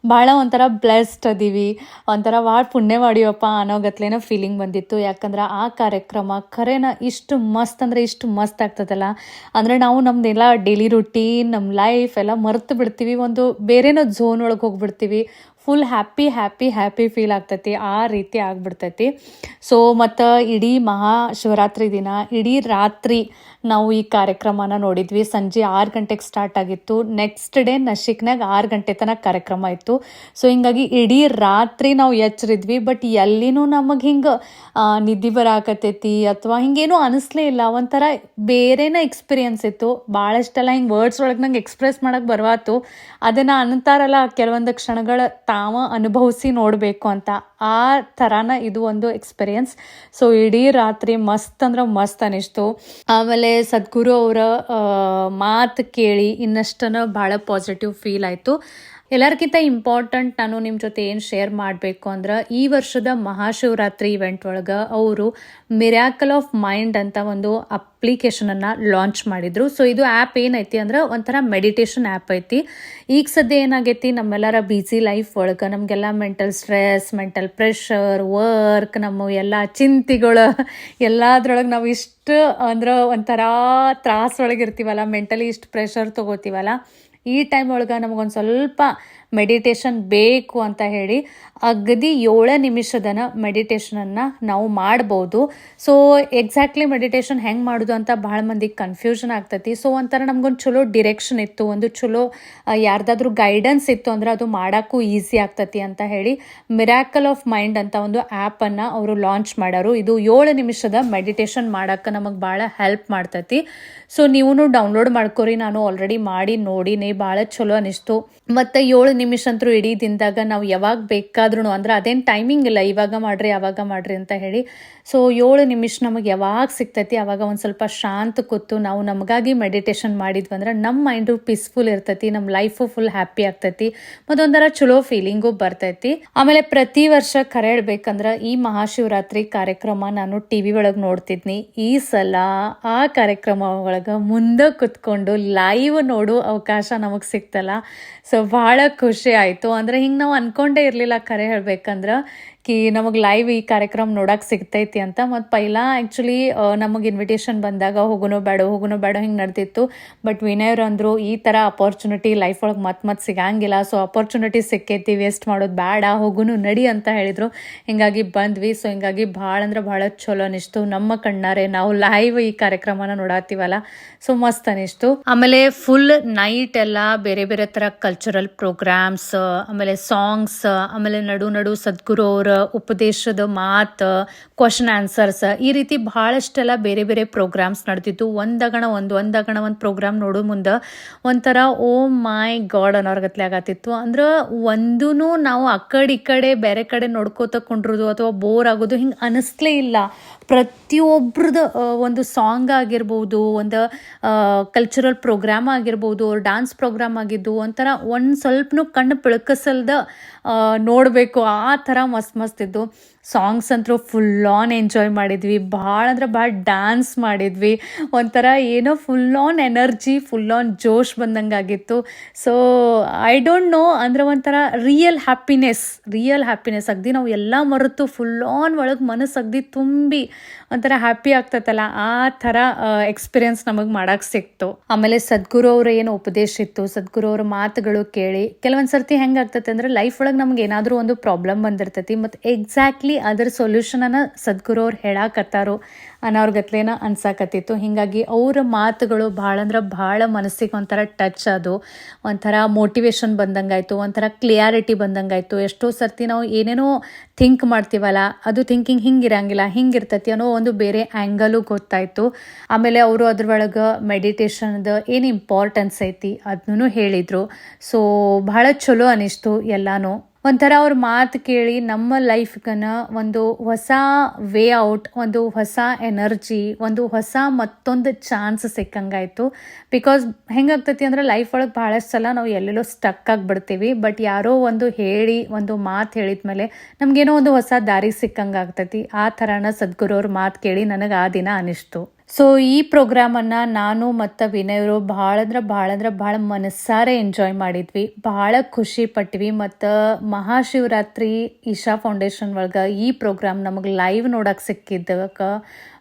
[SPEAKER 1] ಭಾಳ ಒಂಥರ ಬ್ಲೆಸ್ಡ್ ಅದೀವಿ. ಒಂಥರ ಭಾಳ ಪುಣ್ಯ ಮಾಡಿವಪ್ಪ ಅನ್ನೋ ಗತ್ಲೇನೋ ಫೀಲಿಂಗ್ ಬಂದಿತ್ತು. ಯಾಕಂದ್ರೆ ಆ ಕಾರ್ಯಕ್ರಮ ಖರೇನ ಇಷ್ಟು ಮಸ್ತ್ ಅಂದರೆ ಇಷ್ಟು ಮಸ್ತ್ ಆಗ್ತದಲ್ಲ. ಅಂದರೆ ನಾವು ನಮ್ಮದೆಲ್ಲ ಡೈಲಿ ರುಟೀನ್ ನಮ್ಮ ಲೈಫ್ ಎಲ್ಲ ಮರೆತು ಬಿಡ್ತೀವಿ. ಒಂದು ಬೇರೆನೋ ಝೋನ್ ಒಳಗೆ ಹೋಗ್ಬಿಡ್ತೀವಿ. Full happy happy happy feel ಆಗ್ತೈತಿ, ಆ ರೀತಿ ಆಗ್ಬಿಡ್ತೈತಿ. ಸೊ ಮತ್ತು ಇಡೀ ಮಹಾಶಿವರಾತ್ರಿ ದಿನ, ಇಡೀ ರಾತ್ರಿ ನಾವು ಈ ಕಾರ್ಯಕ್ರಮನ ನೋಡಿದ್ವಿ. ಸಂಜೆ ಆರು ಗಂಟೆಗೆ ಸ್ಟಾರ್ಟ್ ಆಗಿತ್ತು. ನೆಕ್ಸ್ಟ್ ಡೇ ನಶಿಕ್ನಾಗ ಆರು ಗಂಟೆ ತನಕ ಕಾರ್ಯಕ್ರಮ ಇತ್ತು. ಸೊ ಹಿಂಗಾಗಿ ಇಡೀ ರಾತ್ರಿ ನಾವು ಎಚ್ಚರಿದ್ವಿ ಬಟ್ ಎಲ್ಲಿನೂ ನಮಗೆ ಹಿಂಗೆ ನಿದ್ದೆ ಬರಾಕತ್ತೈತಿ ಅಥವಾ ಹಿಂಗೇನು ಅನಿಸ್ಲೇ ಇಲ್ಲ. ಒಂಥರ ಬೇರೆನ ಎಕ್ಸ್ಪೀರಿಯನ್ಸ್ ಇತ್ತು. ಭಾಳಷ್ಟೆಲ್ಲ ಹಿಂಗೆ ವರ್ಡ್ಸ್ ಒಳಗೆ ನಂಗೆ ಎಕ್ಸ್ಪ್ರೆಸ್ ಮಾಡೋಕ್ಕೆ ಬರುವಾತು. ಅದನ್ನು ಅಂತಾರಲ್ಲ, ಕೆಲವೊಂದು ಕ್ಷಣಗಳ ತಾವ ಅನುಭವಿಸಿ ನೋಡಬೇಕು ಅಂತ ಆ ಥರನ ಇದು ಒಂದು ಎಕ್ಸ್ಪೀರಿಯನ್ಸ್ ಸೊ ಇಡೀ ರಾತ್ರಿ ಮಸ್ತ್ ಅಂದ್ರೆ ಮಸ್ತ್ ಅನಿಸ್ತು. ಆಮೇಲೆ ಸದ್ಗುರು ಅವರ ಮಾತು ಕೇಳಿ ಇನ್ನಷ್ಟನ ಭಾಳ ಪಾಸಿಟಿವ್ ಫೀಲ್ ಆಯಿತು. ಎಲ್ಲರಿಗಿಂತ ಇಂಪಾರ್ಟೆಂಟ್ ನಾನು ನಿಮ್ಮ ಜೊತೆ ಏನು ಶೇರ್ ಮಾಡಬೇಕು ಅಂದ್ರೆ ಈ ವರ್ಷದ ಮಹಾಶಿವರಾತ್ರಿ ಇವೆಂಟ್ ಒಳಗೆ ಅವರು ಮಿರಾಕಲ್ ಆಫ್ ಮೈಂಡ್ ಅಂತ ಒಂದು ಅಪ್ಲಿಕೇಶನನ್ನು ಲಾಂಚ್ ಮಾಡಿದರು. ಸೊ ಇದು ಆ್ಯಪ್ ಏನೈತಿ ಅಂದ್ರೆ ಒಂಥರ ಮೆಡಿಟೇಷನ್ ಆ್ಯಪ್ ಐತಿ. ಈಗ ಸದ್ಯ ಏನಾಗೈತಿ, ನಮ್ಮೆಲ್ಲರ ಬ್ಯುಸಿ ಲೈಫ್ ಒಳಗೆ ನಮಗೆಲ್ಲ mental stress mental pressure work ನಮ್ಮ ಎಲ್ಲ ಚಿಂತೆಗಳು ಎಲ್ಲದ್ರೊಳಗೆ ನಾವು ಇಷ್ಟು ಅಂದ್ರೆ ಒಂಥರ ತ್ರಾಸೊಳಗೆ ಇರ್ತೀವಲ್ಲ ಮೆಂಟಲಿ ಇಷ್ಟು ಪ್ರೆಷರ್ ತೊಗೋತೀವಲ್ಲ ಈ ಟೈಮ್ ಒಳಗೆ ನಮಗೊಂದು ಸ್ವಲ್ಪ ಮೆಡಿಟೇಷನ್ ಬೇಕು ಅಂತ ಹೇಳಿ ಅಗದಿ ಏಳು ನಿಮಿಷದನ ಮೆಡಿಟೇಷನನ್ನು ನಾವು ಮಾಡ್ಬೋದು. ಸೊ ಎಕ್ಸಾಕ್ಟ್ಲಿ ಮೆಡಿಟೇಷನ್ ಹೆಂಗೆ ಮಾಡೋದು ಅಂತ ಭಾಳ ಮಂದಿಗೆ ಕನ್ಫ್ಯೂಷನ್ ಆಗ್ತೈತಿ. ಸೊ ಒಂಥರ ನಮ್ಗೊಂದು ಚಲೋ ಡಿರೆಕ್ಷನ್ ಇತ್ತು, ಒಂದು ಚಲೋ ಯಾರ್ದಾದ್ರೂ ಗೈಡೆನ್ಸ್ ಇತ್ತು ಅಂದ್ರೆ ಅದು ಮಾಡೋಕ್ಕೂ ಈಸಿ ಆಗ್ತತಿ ಅಂತ ಹೇಳಿ ಮಿರಾಕಲ್ ಆಫ್ ಮೈಂಡ್ ಅಂತ ಒಂದು ಆ್ಯಪನ್ನು ಅವರು ಲಾಂಚ್ ಮಾಡೋರು. ಇದು ಏಳು ನಿಮಿಷದ ಮೆಡಿಟೇಷನ್ ಮಾಡೋಕ್ಕೆ ನಮಗೆ ಭಾಳ ಹೆಲ್ಪ್ ಮಾಡ್ತತಿ. ಸೊ ನೀವು ಡೌನ್ಲೋಡ್ ಮಾಡ್ಕೊರಿ. ನಾನು ಆಲ್ರೆಡಿ ಮಾಡಿ, ನೋಡಿನಿ ಭಾಳ ಚಲೋ ಅನಿಸ್ತು. ಮತ್ತು ಏಳು ನಿಮಿಷ ಅಂತೂ ಇಡೀ ದಿನದಾಗ ನಾವು ಯಾವಾಗ ಬೇಕಾದ್ರೂ ಅಂದ್ರೆ ಅದೇನು ಟೈಮಿಂಗ್ ಇಲ್ಲ, ಇವಾಗ ಮಾಡ್ರಿ ಯಾವಾಗ ಮಾಡ್ರಿ ಅಂತ ಹೇಳಿ. ಸೊ ಏಳು ನಿಮಿಷ ನಮಗೆ ಯಾವಾಗ ಸಿಗ್ತೈತಿ ಆವಾಗ ಒಂದು ಸ್ವಲ್ಪ ಶಾಂತ ಕೂತು ನಾವು ನಮಗಾಗಿ ಮೆಡಿಟೇಷನ್ ಮಾಡಿದ್ವಿ ಅಂದ್ರೆ ನಮ್ಮ ಮೈಂಡು ಪೀಸ್ಫುಲ್ ಇರ್ತೈತಿ ನಮ್ಮ ಲೈಫು ಫುಲ್ ಹ್ಯಾಪಿ ಆಗ್ತೈತಿ ಮತ್ತೊಂಥರ ಚಲೋ ಫೀಲಿಂಗು ಬರ್ತೈತಿ. ಆಮೇಲೆ ಪ್ರತಿ ವರ್ಷ ಕರೆ ಹೇಳ್ಬೇಕಂದ್ರೆ ಈ ಮಹಾಶಿವರಾತ್ರಿ ಕಾರ್ಯಕ್ರಮ ನಾನು ಟಿ ವಿ ಒಳಗೆ ನೋಡ್ತಿದ್ನಿ. ಈ ಸಲ ಆ ಕಾರ್ಯಕ್ರಮ ಒಳಗೆ ಮುಂದೆ ಕುತ್ಕೊಂಡು ಲೈವ್ ನೋಡೋ ಅವಕಾಶ ನಮಗೆ ಸಿಕ್ತಲ್ಲ ಸೊ ಭಾಳ ಖುಷಿ. ಆಯಿತು. ಅಂದರೆ ಹಿಂಗೆ ನಾವು ಅನ್ಕೊಂಡೇ ಇರಲಿಲ್ಲ ಕರೆ ಹೇಳ್ಬೇಕಂದ್ರೆ. ಕಿ ನಮಗೆ ಲೈವ್ ಈ ಕಾರ್ಯಕ್ರಮ ನೋಡಕ್ಕೆ ಸಿಗ್ತೈತಿ ಅಂತ. ಮತ್ತು ಪೈಲ ಆ್ಯಕ್ಚುಲಿ ನಮಗೆ ಇನ್ವಿಟೇಷನ್ ಬಂದಾಗ ಹೋಗುನೋ ಬೇಡ ಹೋಗುನೋ ಬೇಡ ಹಿಂಗೆ ನಡೆದಿತ್ತು. ಬಟ್ ವಿನಯರ್ ಅಂದರು, ಈ ಥರ ಅಪರ್ಚುನಿಟಿ ಲೈಫ್ ಒಳಗೆ ಮತ್ತೆ ಮತ್ತೆ ಸಿಗಂಗಿಲ್ಲ. ಸೊ ಅಪರ್ಚುನಿಟಿ ಸಿಕ್ಕೈತಿ ವೇಸ್ಟ್ ಮಾಡೋದು ಬೇಡ ಹೋಗುನು ನಡಿ ಅಂತ ಹೇಳಿದರು. ಹಿಂಗಾಗಿ ಬಂದ್ವಿ. ಸೊ ಹಿಂಗಾಗಿ ಭಾಳ ಅಂದ್ರೆ ಭಾಳ ಚಲೋ ಅನಿಸ್ತು. ನಮ್ಮ ಕಣ್ಣಾರೆ, ನಾವು ಲೈವ್ ಈ ಕಾರ್ಯಕ್ರಮನ ನೋಡತ್ತೀವಲ್ಲ. ಸೊ ಮಸ್ತ್ ಅನಿಸ್ತು. ಆಮೇಲೆ ಫುಲ್ ನೈಟ್ ಎಲ್ಲ ಬೇರೆ ಬೇರೆ ಥರ ಕಲ್ಚರಲ್ ಪ್ರೋಗ್ರಾಮ್ಸ್ ಆಮೇಲೆ ಸಾಂಗ್ಸ್ ಆಮೇಲೆ ನಡು ನಡು ಸದ್ಗುರು ಅವರ ಉಪದೇಶದ ಮಾತು ಕ್ವಶನ್ ಆನ್ಸರ್ಸ್ ಈ ರೀತಿ ಭಾಳಷ್ಟೆಲ್ಲ ಬೇರೆ ಬೇರೆ ಪ್ರೋಗ್ರಾಮ್ಸ್ ನಡೆದಿತ್ತು. ಒಂದಗಣ ಒಂದು ಒಂದಗಣ ಒಂದು ಪ್ರೋಗ್ರಾಮ್ ನೋಡೋ ಮುಂದೆ ಒಂಥರ, ಓ ಮೈ ಗಾಡ್ ಅನ್ನೋರ್ಗತ್ಲೆ ಆಗತ್ತಿತ್ತು. ಅಂದ್ರೆ ಒಂದೂ ನಾವು ಆ ಕಡೆ ಈ ಕಡೆ ಬೇರೆ ಕಡೆ ನೋಡ್ಕೋತ ಕುಂಡ್ರದು ಅಥವಾ ಬೋರ್ ಆಗೋದು ಹಿಂಗೆ ಅನಿಸ್ಲೇ ಇಲ್ಲ. ಪ್ರತಿಯೊಬ್ರದ್ದು ಒಂದು ಸಾಂಗ್ ಆಗಿರ್ಬೋದು, ಒಂದು ಕಲ್ಚರಲ್ ಪ್ರೋಗ್ರಾಮ್ ಆಗಿರ್ಬೋದು ಡ್ಯಾನ್ಸ್ ಪ್ರೋಗ್ರಾಮ್ ಆಗಿದ್ದು, ಒಂಥರ ಒಂದು ಸ್ವಲ್ಪನೂ ಕಣ್ಣು ಪಿಳಕಸಲ್ದ ನೋಡಬೇಕು, ಆ ಥರ ಮಸ್ತ್ ಮಸ್ತ್ ಇದ್ದು. ಸಾಂಗ್ಸ್ ಅಂತೂ ಫುಲ್ ಆನ್ ಎಂಜಾಯ್ ಮಾಡಿದ್ವಿ. ಭಾಳ ಅಂದ್ರೆ ಭಾಳ ಡ್ಯಾನ್ಸ್ ಮಾಡಿದ್ವಿ. ಒಂಥರ ಏನೋ full on energy full on ಜೋಶ್ ಬಂದಂಗೆ ಆಗಿತ್ತು. ಸೊ ಐ ಡೋಂಟ್ ನೋ ಅಂದ್ರೆ ಒಂಥರ ರಿಯಲ್ ಹ್ಯಾಪಿನೆಸ್ ರಿಯಲ್ ಹ್ಯಾಪಿನೆಸ್ ಅಗ್ದಿ ನಾವು ಎಲ್ಲ ಮರೆತು ಫುಲ್ ಆನ್ ಒಳಗೆ ಮನಸ್ಸು ಅಗ್ದಿ ತುಂಬಿ ಒಂಥರ ಹ್ಯಾಪಿ ಆಗ್ತೈತಲ್ಲ, ಆ ಥರ ಎಕ್ಸ್ಪೀರಿಯನ್ಸ್ ನಮಗೆ ಮಾಡಕ್ಕೆ ಸಿಕ್ತು. ಆಮೇಲೆ ಸದ್ಗುರು ಅವ್ರ ಏನು ಉಪದೇಶ ಇತ್ತು, ಸದ್ಗುರು ಅವ್ರ ಮಾತುಗಳು ಕೇಳಿ. ಕೆಲವೊಂದು ಸರ್ತಿ ಹೆಂಗೆ ಆಗ್ತೈತೆ ಅಂದ್ರೆ ಲೈಫ್ ಒಳಗೆ ನಮ್ಗೆ ಏನಾದರೂ ಒಂದು ಪ್ರಾಬ್ಲಮ್ ಬಂದಿರ್ತೈತಿ ಮತ್ತು ಎಕ್ಸಾಕ್ಟ್ಲಿ ಅದರ ಸೊಲ್ಯೂಷನನ್ನು ಸದ್ಗುರು ಅವ್ರು ಹೇಳಾಕತ್ತಾರೋ ಅನ್ನೋರ್ಗತ್ಲೇನ ಅನ್ಸಾಕತ್ತಿತ್ತು. ಹೀಗಾಗಿ ಅವ್ರ ಮಾತುಗಳು ಭಾಳ ಅಂದ್ರೆ ಭಾಳ ಮನಸ್ಸಿಗೆ ಒಂಥರ ಟಚ್ ಅದು, ಒಂಥರ ಮೋಟಿವೇಶನ್ ಬಂದಂಗಾಯಿತು, ಒಂಥರ ಕ್ಲಿಯಾರಿಟಿ ಬಂದಂಗಾಯ್ತು. ಎಷ್ಟೋ ಸರ್ತಿ ನಾವು ಏನೇನೋ ಥಿಂಕ್ ಮಾಡ್ತೀವಲ್ಲ, ಅದು ಥಿಂಕಿಂಗ್ ಹಿಂಗಿರಂಗಿಲ್ಲ ಹಿಂಗಿರ್ತೈತಿ ಅನ್ನೋ ಒಂದು ಬೇರೆ ಆ್ಯಂಗಲು ಗೊತ್ತಾಯಿತು. ಆಮೇಲೆ ಅವರು ಅದ್ರೊಳಗೆ ಮೆಡಿಟೇಷನ್ದು ಏನು ಇಂಪಾರ್ಟೆನ್ಸ್ ಐತಿ ಅದನ್ನೂ ಹೇಳಿದರು. ಸೊ ಭಾಳ ಚಲೋ ಅನಿಸ್ತು ಎಲ್ಲನೂ. ಒಂಥರ ಅವ್ರ ಮಾತು ಕೇಳಿ ನಮ್ಮ ಲೈಫ್ಗನ ಒಂದು ಹೊಸ ವೇ ಔಟ್, ಒಂದು ಹೊಸ ಎನರ್ಜಿ, ಒಂದು ಹೊಸ ಮತ್ತೊಂದು ಚಾನ್ಸ್ ಸಿಕ್ಕಂಗಾಯಿತು. ಬಿಕಾಸ್ ಹೆಂಗಾಗ್ತೈತಿ ಅಂದ್ರೆ ಲೈಫ್ ಒಳಗೆ ಭಾಳಷ್ಟು ಸಲ ನಾವು ಎಲ್ಲೆಲ್ಲೋ ಸ್ಟಕ್ ಆಗಿಬಿಡ್ತೀವಿ, ಬಟ್ ಯಾರೋ ಒಂದು ಹೇಳಿ, ಒಂದು ಮಾತು ಹೇಳಿದ ಮೇಲೆ ನಮಗೇನೋ ಒಂದು ಹೊಸ ದಾರಿ ಸಿಕ್ಕಂಗಾಗ್ತೈತಿ. ಆ ಥರನ ಸದ್ಗುರು ಅವ್ರ ಮಾತು ಕೇಳಿ ನನಗೆ ಆ ದಿನ ಅನಿಸ್ತು. ಸೊ ಈ ಪ್ರೋಗ್ರಾಮನ್ನು ನಾನು ಮತ್ತು ವಿನಯರು ಭಾಳ ಅಂದ್ರೆ ಭಾಳ ಅಂದ್ರೆ ಭಾಳ ಮನಸ್ಸಾರೆ ಎಂಜಾಯ್ ಮಾಡಿದ್ವಿ. ಭಾಳ ಖುಷಿ ಪಟ್ವಿ ಮತ್ತು ಮಹಾಶಿವರಾತ್ರಿ ಇಶಾ ಫೌಂಡೇಶನ್ ಒಳಗೆ ಈ ಪ್ರೋಗ್ರಾಮ್ ನಮಗೆ ಲೈವ್ ನೋಡಕ್ಕೆ ಸಿಕ್ಕಿದ್ದಕ್ಕೆ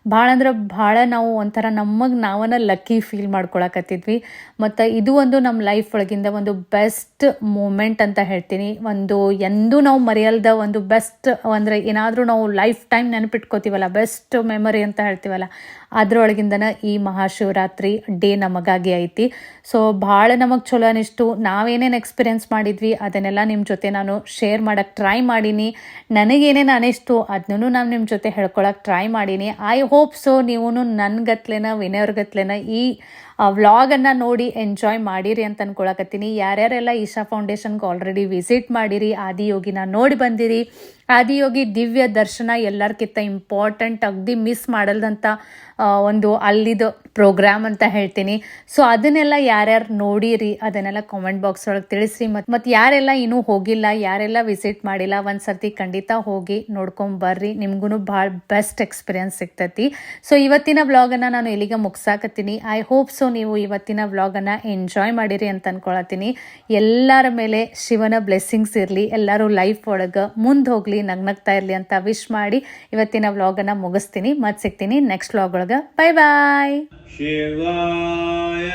[SPEAKER 1] ಭಾಳ ಅಂದ್ರೆ ಭಾಳ ನಾವು ಒಂಥರ ನಮಗೆ ನಾವನ್ನ ಲಕ್ಕಿ ಫೀಲ್ ಮಾಡ್ಕೊಳಕತ್ತಿದ್ವಿ. ಮತ್ತು ಇದು ಒಂದು ನಮ್ಮ ಲೈಫ್ ಒಳಗಿಂದ ಒಂದು ಬೆಸ್ಟ್ ಮೂಮೆಂಟ್ ಅಂತ ಹೇಳ್ತೀನಿ. ಒಂದು ಎಂದೂ ನಾವು ಮರೆಯಲ್ದ ಒಂದು ಬೆಸ್ಟ್ ಅಂದರೆ ಏನಾದರೂ ನಾವು ಲೈಫ್ ಟೈಮ್ ನೆನಪಿಟ್ಕೋತೀವಲ್ಲ ಬೆಸ್ಟ್ ಮೆಮೊರಿ ಅಂತ ಹೇಳ್ತೀವಲ್ಲ ಅದರೊಳಗಿಂದ ಈ ಮಹಾಶಿವರಾತ್ರಿ ಡೇ ನಮಗಾಗಿ ಐತಿ. ಸೊ ಭಾಳ ನಮಗೆ ಚಲೋ ಅನಿಷ್ಟು ನಾವೇನೇನು ಎಕ್ಸ್ಪೀರಿಯೆನ್ಸ್ ಮಾಡಿದ್ವಿ, ಅದನ್ನೆಲ್ಲ ನಿಮ್ಮ ಜೊತೆ ನಾನು ಶೇರ್ ಮಾಡೋಕ್ಕೆ ಟ್ರೈ ಮಾಡೀನಿ. ನನಗೇನೇನು ಅನಿಸ್ತು, ಅದನ್ನೂ ನಾನು ನಿಮ್ಮ ಜೊತೆ ಹೇಳ್ಕೊಳಕ್ಕೆ ಟ್ರೈ ಮಾಡೀನಿ. ಐ ಹೋಪ್ ಸೊ ನೀವು ನನ್ನ ಗತ್ಲೆನ, ವಿನಯವ್ರ ಗತ್ಲೆನ ಈ ವ್ಲಾಗನ್ನು ನೋಡಿ ಎಂಜಾಯ್ ಮಾಡಿರಿ ಅಂತ ಅನ್ಕೊಳಕತ್ತೀನಿ. ಯಾರ್ಯಾರೆಲ್ಲ ಈಶಾ ಫೌಂಡೇಶನ್ಗೆ ಆಲ್ರೆಡಿ ವಿಸಿಟ್ ಮಾಡಿರಿ, ಆದಿಯೋಗಿನ ನೋಡಿ ಬಂದಿರಿ. ಆದಿಯೋಗಿ ದಿವ್ಯ ದರ್ಶನ ಎಲ್ಲರ್ಕಿಂತ ಇಂಪಾರ್ಟೆಂಟ್ ಅಗ್ದಿ ಮಿಸ್ ಮಾಡಲ್ದಂಥ ಒಂದು ಅಲ್ಲಿದು ಪ್ರೋಗ್ರಾಮ್ ಅಂತ ಹೇಳ್ತೀನಿ. ಸೊ ಅದನ್ನೆಲ್ಲ ಯಾರ್ಯಾರು ನೋಡಿರಿ, ಅದನ್ನೆಲ್ಲ ಕಾಮೆಂಟ್ ಬಾಕ್ಸ್ ಒಳಗೆ ತಿಳಿಸ್ರಿ. ಮತ್ತು ಮತ್ತು ಯಾರೆಲ್ಲ ಇನ್ನೂ ಹೋಗಿಲ್ಲ, ಯಾರೆಲ್ಲ ವಿಸಿಟ್ ಮಾಡಿಲ್ಲ ಒಂದು ಸರ್ತಿ ಖಂಡಿತ ಹೋಗಿ ನೋಡ್ಕೊಂಡು ಬರ್ರಿ. ನಿಮ್ಗೂ ಭಾಳ ಬೆಸ್ಟ್ ಎಕ್ಸ್ಪೀರಿಯನ್ಸ್ ಸಿಗ್ತೈತಿ. ಸೊ ಇವತ್ತಿನ ವ್ಲಾಗನ್ನು ನಾನು ಇಲ್ಲಿಗೆ ಮುಗ್ಸಾಕತ್ತೀನಿ. ಐ ಹೋಪ್ ಸೊ ನೀವು ಇವತ್ತಿನ ವ್ಲಾಗನ್ನು ಎಂಜಾಯ್ ಮಾಡಿರಿ ಅಂತ ಅನ್ಕೊಳತ್ತೀನಿ. ಎಲ್ಲರ ಮೇಲೆ ಶಿವನ ಬ್ಲೆಸ್ಸಿಂಗ್ಸ್ ಇರಲಿ, ಎಲ್ಲರೂ ಲೈಫ್ ಒಳಗೆ ಮುಂದೆ ಹೋಗಲಿ. ನಗ್ನಗ್ತಾ ಇರಲಿ ಅಂತ ವಿಶ್ ಮಾಡಿ ಇವತ್ತಿನ ವ್ಲಾಗನ್ನು ಮುಗಿಸ್ತೀನಿ. ಮತ್ತೆ ಸಿಗ್ತೀನಿ ನೆಕ್ಸ್ಟ್ ವ್ಲಾಗ್ ಒಳಗೆ. ಬಾಯ್ ಬಾಯ್
[SPEAKER 2] ಶಿವಾಯ.